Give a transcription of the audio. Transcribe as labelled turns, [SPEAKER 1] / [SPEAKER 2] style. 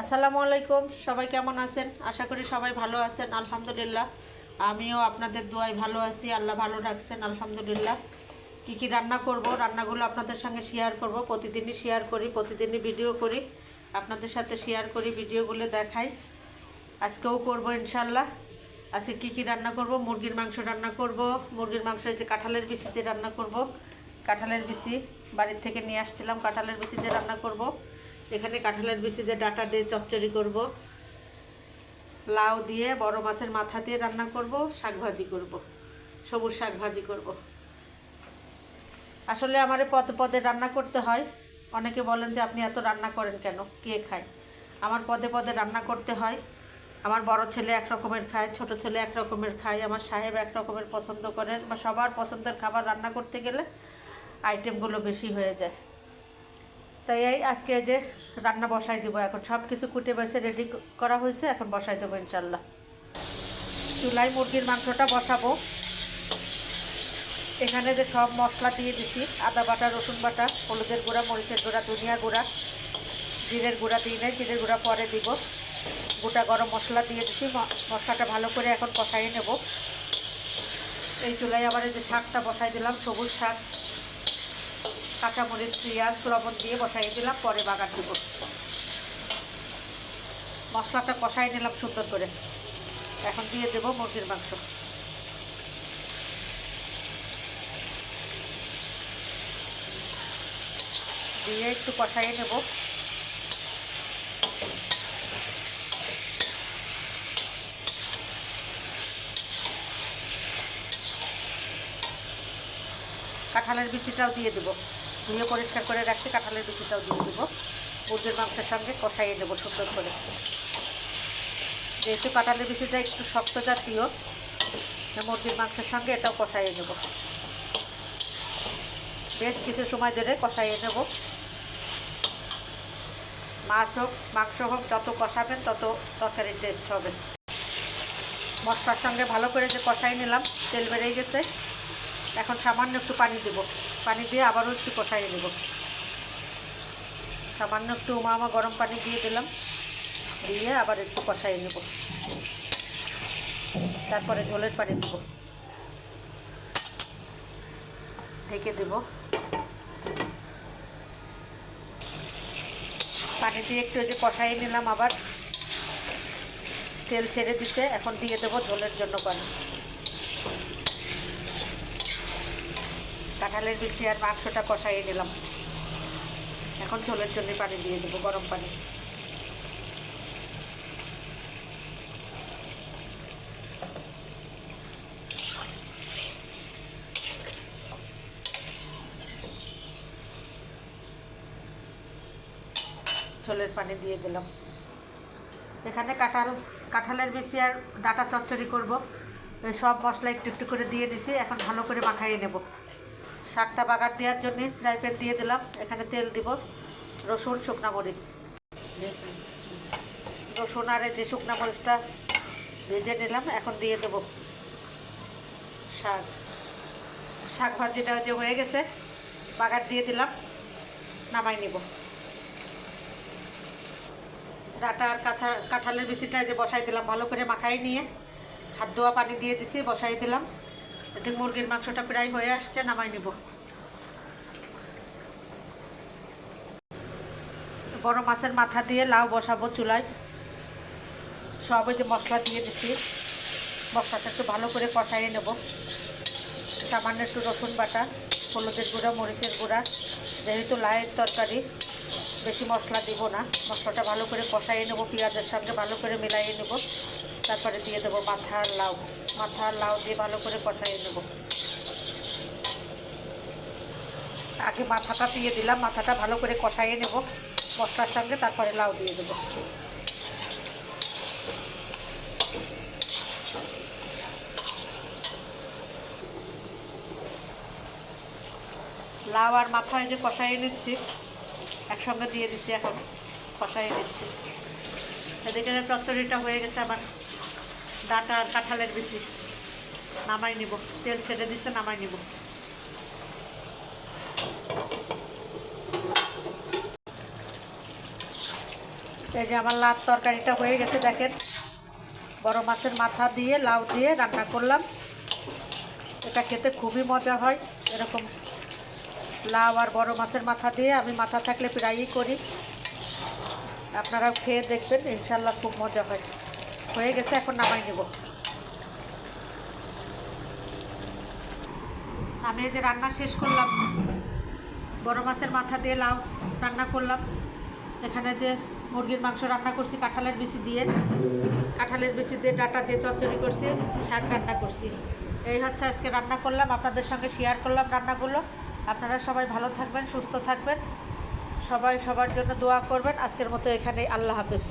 [SPEAKER 1] আসসালামু আলাইকুম, সবাই কেমন আছেন? আশা করি সবাই ভালো আছেন, আলহামদুলিল্লাহ। আমিও আপনাদের দোয়ায় ভালো আছি, আল্লাহ ভালো রাখছেন, আলহামদুলিল্লাহ। কী কী রান্না করব, রান্নাগুলো আপনাদের সঙ্গে শেয়ার করব, প্রতিদিনই শেয়ার করি, প্রতিদিনই ভিডিও করি, আপনাদের সাথে শেয়ার করি ভিডিওগুলো দেখাই। আজকেও করব ইনশাল্লাহ আজকে কী কী রান্না করব, মুরগির মাংস রান্না করব, মুরগির মাংস যে কাঁঠালের বিচিতে রান্না করব। কাঁঠালের বিচি বাড়ির থেকে নিয়ে আসছিলাম, কাঁঠালের বিচিতে রান্না করব। এখানে কাঁঠালের বিচি দিয়ে ডাটা দিয়ে চচ্চড়ি করব। লাউ দিয়ে বড় মাছের মাথা দিয়ে রান্না করব, শাক ভাজি করব, সবুজ শাক ভাজি করব। আসলে আমারে পদে পদে রান্না করতে হয়। অনেকে বলেন যে, আপনি এত রান্না করেন কেন? কে খায়? আমার পদে পদে রান্না করতে হয়। আমার বড় ছেলে এক রকমের খায়, ছোট ছেলে এক রকমের খায়, আমার সাহেব এক রকমের পছন্দ করে, বা সবার পছন্দের খাবার রান্না করতে গেলে আইটেমগুলো বেশি হয়ে যায়। তাই এই আজকে যে রান্না বসাই দেবো এখন। সব কিছু কুটে বসে রেডি করা হয়েছে, এখন বসাই দেবো ইনশাল্লাহ। চুলাই মুরগির মাংসটা বসাবো। এখানে যে সব মশলা দিয়ে দিছি, আদা বাটা, রসুন বাটা, হলুদের গুঁড়া, মরিচের গুঁড়া, ধনিয়া গুঁড়া, জিরের গুঁড়া দিয়ে নেই, জিরের গুঁড়া পরে দিব। গোটা গরম মশলা দিয়ে দিছি মশলাটা ভালো করে এখন কষাই নেব। এই চুলায় আবার এই যে শাকটা বসাই দিলাম, সবুজ শাক। কাঁচামরিচ, পেঁয়াজ, লবণ দিয়ে বসাই দিলাম, পরে বাগার দিব। মশলাটা কষাই নিলাম সুন্দর করে। এখন দিয়ে দেবো মুরগির মাংস। দিয়ে একটু কষাই নেব। কাঁঠালের বিচিটাও দিয়ে দেবো। ধুয়ে পরিষ্কার করে রাখছি, কাঁঠালের বিচিটাও দিয়ে দেবো। মুরগির মাংসের সঙ্গে কষাইয়ে নেব সুন্দর করে। যেহেতু কাঁঠালের বিচিটা একটু শক্ত জাতীয় মুরগির মাংসের সঙ্গে এটাও কষাইয়ে নেব বেশ কিছু সময় ধরে কষাইয়ে নেব। মাছ হোক, মাংস হোক, যত কষাবেন তত তরকারির টেস্ট হবে। মশলার সঙ্গে ভালো করে যে কষাই নিলাম, তেল বেড়ে গেছে। এখন সামান্য একটু পানি দেব। পানি দিয়ে আবারও একটু কষাইয়ে নেব। সামান্য একটু উমা উমামা গরম পানি দিয়ে দিলাম। দিয়ে আবার একটু কষাইয়ে নেব। তারপরে ঝোলের পানি দেব। ঢেকে দেব। পানি দিয়ে একটু যে কষাইয়ে নিলাম আবার। তেল ছেড়ে দিতে, এখন দিয়ে দেবো ঝোলের জন্য পানি। কাঁঠালের বিচি আর মাংসটা কষাইয়ে নিলাম। এখন ঝোলের জন্য পানি দিয়ে দেবো, গরম পানি। ঝোলের পানি দিয়ে দিলাম। এখানে কাঁঠাল, কাঁঠালের বেশি আর ডাটা চচ্চড়ি করব। সব মশলা একটু একটু করে দিয়ে দিছি, এখন ভালো করে মাখাইয়ে নেব। শাকটা বাগার দেওয়ার জন্য ফ্রাই প্যান দিয়ে দিলাম। এখানে তেল দিব। রসুন, শুকনো মরিচ। রসুন আর যে শুকনো মরিচটা ভেজে নিলাম। এখন দিয়ে দেবো শাক। শাক ভাজিটা যে হয়ে গেছে, বাগার দিয়ে দিলাম। নামাই নিব। ডাটা আর কাঁচা কাঁঠালের বিচিটা যে বসাই দিলাম, ভালো করে মাখাই নিয়ে। হাত ধোয়া পানি দিয়ে দিছি, বসাই দিলাম। এতে মুরগির মাংসটা প্রায় হয়ে আসছে, নামাই নিব। বড় মাছের মাথা দিয়ে লাউ বসাবো চুলায়। সব ওই যে মশলা দিয়ে দিচ্ছি মশলাটা একটু ভালো করে কষাইয়ে নেব। সামান্য একটু রসুন বাটা, হলুদের গুঁড়া, মরিচের গুঁড়া। যেহেতু লায়ের তরকারি, বেশি মশলা দিব না। মশলাটা ভালো করে কষাইয়ে নেব, পেঁয়াজের সঙ্গে ভালো করে মিলাইয়ে নেব। তারপরে দিয়ে দেবো মাথা লাউ। মাথা, লাউ দিয়ে ভালো করে কষাইয়ে নেব। আগে মাথাটা দিয়ে দিলাম, মাথাটা ভালো করে কষাইয়ে নেব। মশলার সঙ্গে তারপরে লাউ দিয়ে দেবো। লাউ আর মাথায় যে কষাইয়ে নিচ্ছি, একসঙ্গে দিয়ে দিচ্ছি এখন, কষাইয়ে নিচ্ছি। এদিকে চচ্চড়িটা হয়ে গেছে আমার। ডাটা আর কাঁঠালের বেশি নামাই নিব। তেল ছেড়ে দিচ্ছে নামাই নিব। এই যে আমার লাভ তরকারিটা হয়ে গেছে, দেখেন। বড় মাছের মাথা দিয়ে লাউ দিয়ে রান্না করলাম। এটা খেতে খুবই মজা হয়। এরকম লাউ আর বড় মাছের মাথা দিয়ে আমি মাথা থাকলে প্রায়ই করি। আপনারাও খেয়ে দেখবেন, ইনশাল্লাহ খুব মজা হয়। হয়ে গেছে, এখন নামাই নেব। আমি এই যে রান্না শেষ করলাম, বড় মাছের মাথা দিয়ে লাউ রান্না করলাম। এখানে যে মুরগির মাংস রান্না করছি, কাঁঠালের বিচি দিয়ে। কাঁঠালের বিচি দিয়ে ডাটা দিয়ে চচ্চড়ি করছি, শাক রান্না করছি। এই হচ্ছে আজকে রান্না করলাম, আপনাদের সঙ্গে শেয়ার করলাম রান্নাগুলো। আপনারা সবাই ভালো থাকবেন, সুস্থ থাকবেন। সবাই সবার জন্য দোয়া করবেন। আজকের মতো এখানেই, আল্লাহ হাফেজ।